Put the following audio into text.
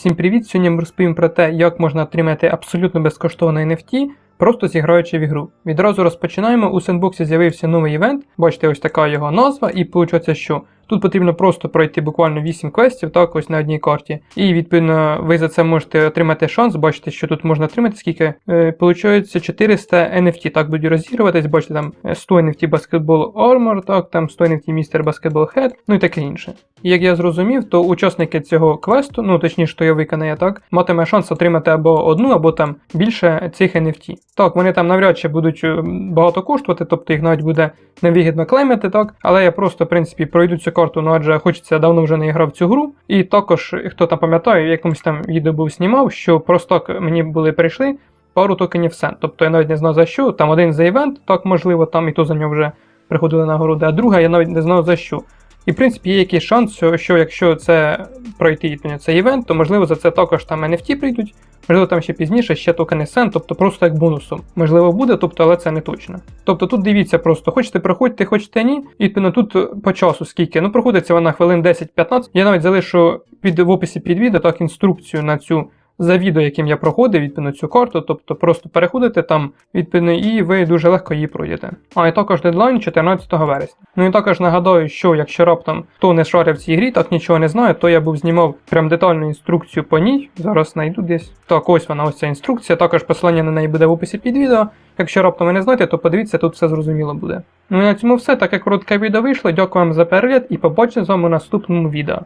Всім привіт! Сьогодні ми розповім про те, як можна отримати абсолютно безкоштовне NFT, просто зіграючи в ігру. Відразу розпочинаємо. У сендбоксі з'явився новий івент. Бачите, ось така його назва, і виходить, що тут потрібно просто пройти буквально 8 квестів, так ось на одній карті. І відповідно ви за це можете отримати шанс. Бачите, що тут можна отримати скільки. Е, Получається 400 NFT. Так будуть розігруватись. Бачите, там е, 100 NFT Basketball Armor, так, там 100 NFT Mr. Basketball Head, ну і таке інше. І як я зрозумів, то учасники цього квесту, ну точніше, то я виконає так, матиме шанс отримати або одну, або там більше цих NFT. Так, вони там навряд чи будуть е, багато коштувати, тобто їх навіть буде невигідно клеймити, так. Але я просто, в принципі, пройду цю карту, ну адже хочеться давно вже не грав цю гру. І також, хто там пам'ятає, в якомусь там відео був знімав, що просто мені були прийшли пару токенів сен. Тобто я навіть не знав за що. Там один за івент, так можливо, там і то за нього вже приходили нагороди, а друга я навіть не знав за що. І в принципі є якийсь шанс, що, що якщо це пройти цей івент, то можливо за це також там NFT прийдуть, можливо там ще пізніше ще токени сен, тобто просто як бонусом. Можливо буде, тобто, але це не точно. Тобто тут дивіться просто, хочете проходьте, хочете ні. І відповідно тут по часу скільки. Ну проходиться вона хвилин 10-15. Я навіть залишу під в описі під відео так інструкцію на цю за відео, яким я проходив, відповідно цю карту, тобто просто переходите там, відповідно, і ви дуже легко її пройдете. А і також дедлайн 14 вересня. Ну і також нагадаю, що якщо раптом хто не шарив в цій грі, так нічого не знає, то я був знімав прям детальну інструкцію по ній. Зараз знайду десь. Так, ось вона, ось ця інструкція. Також посилання на неї буде в описі під відео. Якщо раптом ви не знаєте, то подивіться, тут все зрозуміло буде. Ну і на цьому все. Таке коротке відео вийшло. Дякую вам за перегляд і побачимо з вами у наступному відео.